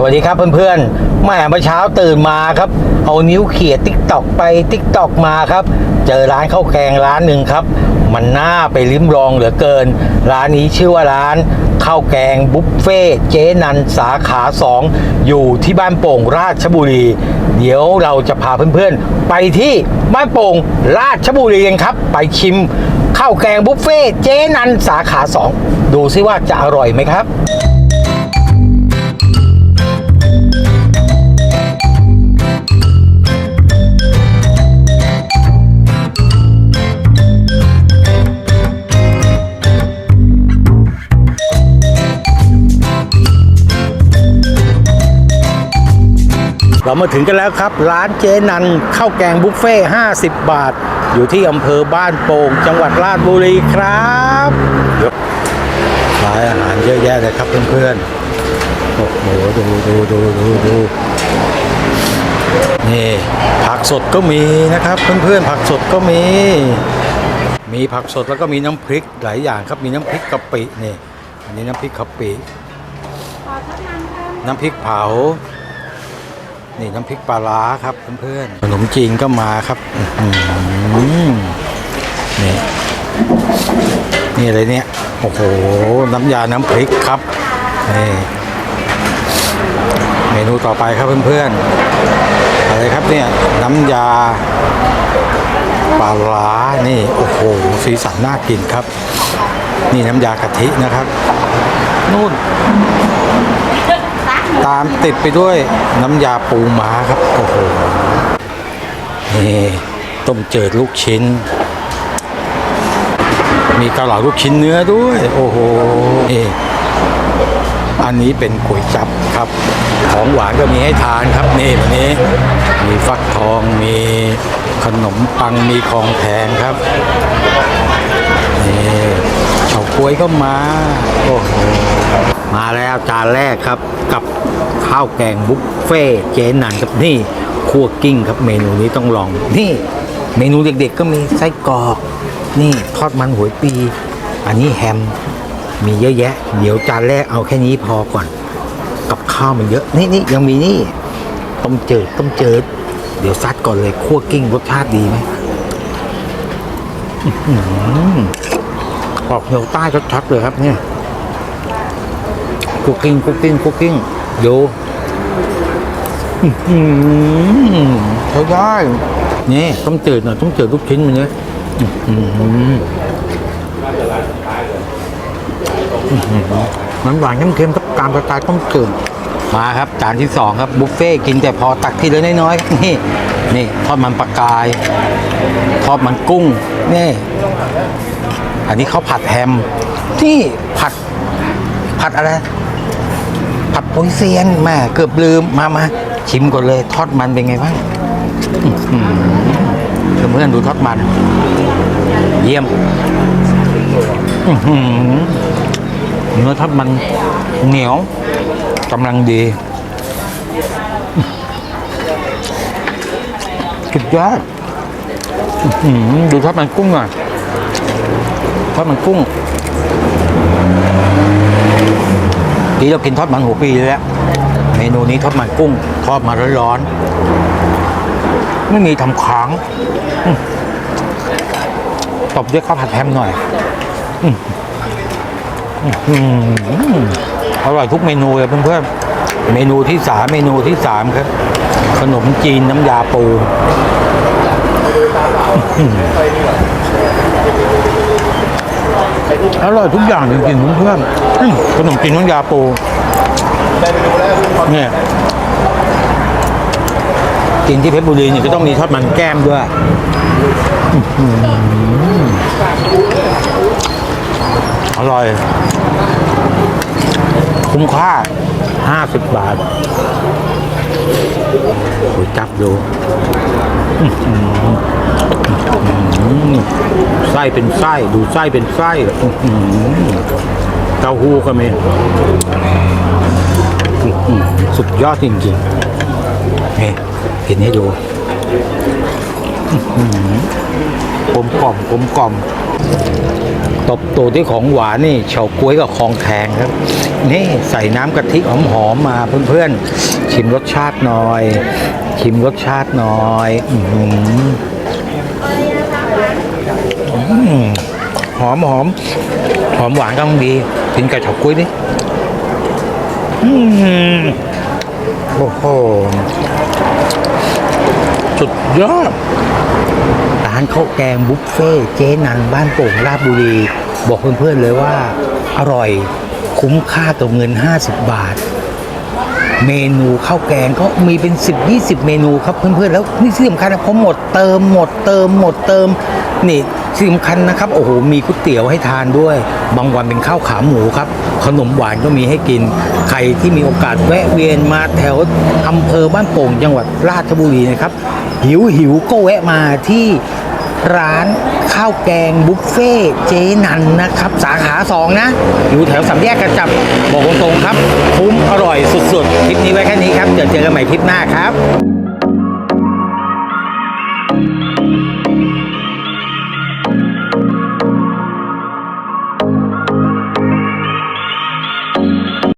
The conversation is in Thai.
สวัสดีครับเพื่อนๆแม่เมื่อเช้าตื่นมาครับ เอานิ้วเขี่ยติ๊กตอกไปติ๊กตอกมาครับ เจอร้านข้าวแกงร้านหนึ่งครับ มันน่าไปลิ้มลองเหลือเกิน ร้านนี้ชื่อว่าร้านข้าวแกงบุฟเฟ่เจ๊นันสาขา 2 อยู่ที่บ้านโป่งราชบุรี เดี๋ยวเราจะพาเพื่อนๆ ไปที่บ้านโป่งราชบุรีกันครับ ไปชิมข้าวแกงบุฟเฟ่เจ๊นันสาขา 2 ดูซิว่าจะอร่อยไหมครับ เรามาถึงกันแล้วครับ ร้านเจนันข้าวแกงบุฟเฟ่50 บาท อยู่ที่อำเภอบ้านโป่ง จังหวัดราชบุรีครับเดี๋ยวร้านอาหารเยอะแยะเลยครับเพื่อนๆโอ้โหดูดูดูดูดูนี่ผักสดก็มีนะครับ เพื่อนๆผักสดก็มี มีผักสดแล้วก็มีน้ำพริกหลายอย่างครับมีน้ำพริกกะปินี่อันนี้น้ำพริกกะปิน้ำพริกเผา นี่น้ำพริกปลาร้าครับเพื่อนๆขนมจีนก็มาครับอื้อหือนี่นี่อะไรเนี่ยโอ้โหน้ำยาน้ำพริกครับนี่เมนูต่อไปครับเพื่อนๆอะไรครับเนี่ยน้ำยาปลาร้านี่โอ้โหสีสันน่ากินครับ นี่น้ำยากะทินะครับนู่น ตามติดไปด้วยน้ำยาปูม้าครับโอ้โหนี่ต้มเจิดลูกชิ้น มีเกาเหลาลูกชิ้นเนื้อด้วย โอ้โหนี่อันนี้เป็นก๋วยจับครับ ของหวานก็มีให้ทานครับนี่วันนี้ มีฟักทองมีขนมปังมีของแพงครับ วยก็มาโอ้โหมาแล้วจานแรกครับกับข้าวแกงบุฟเฟ่เจนันครับนี่คั่วกิ้งครับเมนูนี้ต้องลอง นี่เมนูเด็กๆก็มีไส้กรอก นี่ทอดมันหัวปี อันนี้แฮมมีเยอะแยะ เดี๋ยวจานแรกเอาแค่นี้พอก่อน กับข้าวมันเยอะนี่นี่ยังมีนี่ต้มเจิดต้มเจิด เดี๋ยวซัดก่อนเลยคั่วกิ้งรสชาติดีไหม อื้อหือออกเหนียวใต้ชัดๆเลยครับเนี่ยคุกกิ้งคุกกิ้งคุกกิ้งดูอื้อหือใช้ได้นี่ต้องจืดหน่อยต้องจืดลูกชิ้นมันเนี่ยอื้อหืออื้อหือมันหวานเค็มๆกับตามสไตล์ต้องจืดมาครับจานที่สองครับบุฟเฟ่ต์กินแต่พอตักทีละน้อยๆนี่นี่ทอดมันปลากายทอดมันกุ้งนี่ อันนี้เขาผัดแฮมที่ผัดผัดอะไร ผัดโปยเซียนม่เกือบลืมมามาชิมก่อนเลย ทอดมันเป็นไงบ้างเพื่อนๆดูทอดมัน เยี่ยมเนื้อทอดมันเหนียวกำลังดีสุดยอดดูทอดมันกุ้งหน่อย ทอดมันกุ้งนี่เรากินทอดมันหัวปีแล้วเมนูนี้ทอดมันกุ้ง ทอดมาร้อนๆไม่มีทำค้างตบด้วยข้าวผัดแฮมหน่อยอร่อยทุกเมนูเลยเพื่อนๆ เมนูที่สามเมนูที่สามครับ ขนมจีนน้ำยาปู อ อร่อยทุกอย่างจริงๆเพื่อนๆขนมจีนน้ำยาปูเนี่ยกินที่เพชรบุรีเนี่ยก็ต้องมีทอดมันแก้มด้วยอร่อย คุ้มค่า 50 บาทโอ้ยจับดู ไส้เป็นไส้ดูไส้เป็นไส้อื้อหือเต้าหู้ก็มีสุดยอดจริงๆนี่เห็นให้ดูกลมกล่อมกลมกล่อมตบตูดด้วยของหวานนี่เฉาก๊วยกับคองแทงครับ นี่ใส่น้ำกะทิหอมๆมาเพื่อนๆ ชิมรสชาติหน่อย ชิมรสชาติหน่อย อื้อ หอมหอมหอมหวานกำลังดีกินกับเฉาก๊วยดิอืมโอ้โหสุดยอดร้านข้าวแกงบุฟเฟ่เจ๊นันบ้านโป่งราชบุรี บอกเพื่อนๆเลยว่า อร่อยคุ้มค่ากับเงิน 50 บาท เมนูข้าวแกงก็มีเป็น 10 20 เมนูครับเพื่อนๆแล้วนี่ที่สำคัญนะพอหมดเติมหมดเติมหมดเติมนี่ที่สำคัญนะครับโอ้โหมีก๋วยเตี๋ยวให้ทานด้วย บางวันเป็นข้าวขาหมูครับขนมหวานก็มีให้กิน ใครที่มีโอกาสแวะเวียนมาแถวอำเภอบ้านโป่งจังหวัดราชบุรีนะครับหิวหิวก็แวะมาที่ ร้านข้าวแกงบุฟเฟ่เจนันนะครับ สาขาสองนะ อยู่แถวสามแยกกระจับ บอกตรงๆครับ คุ้มอร่อยสุดๆ คลิปนี้ไว้แค่นี้ครับ เดี๋ยวเจอกันใหม่คลิปหน้าครับ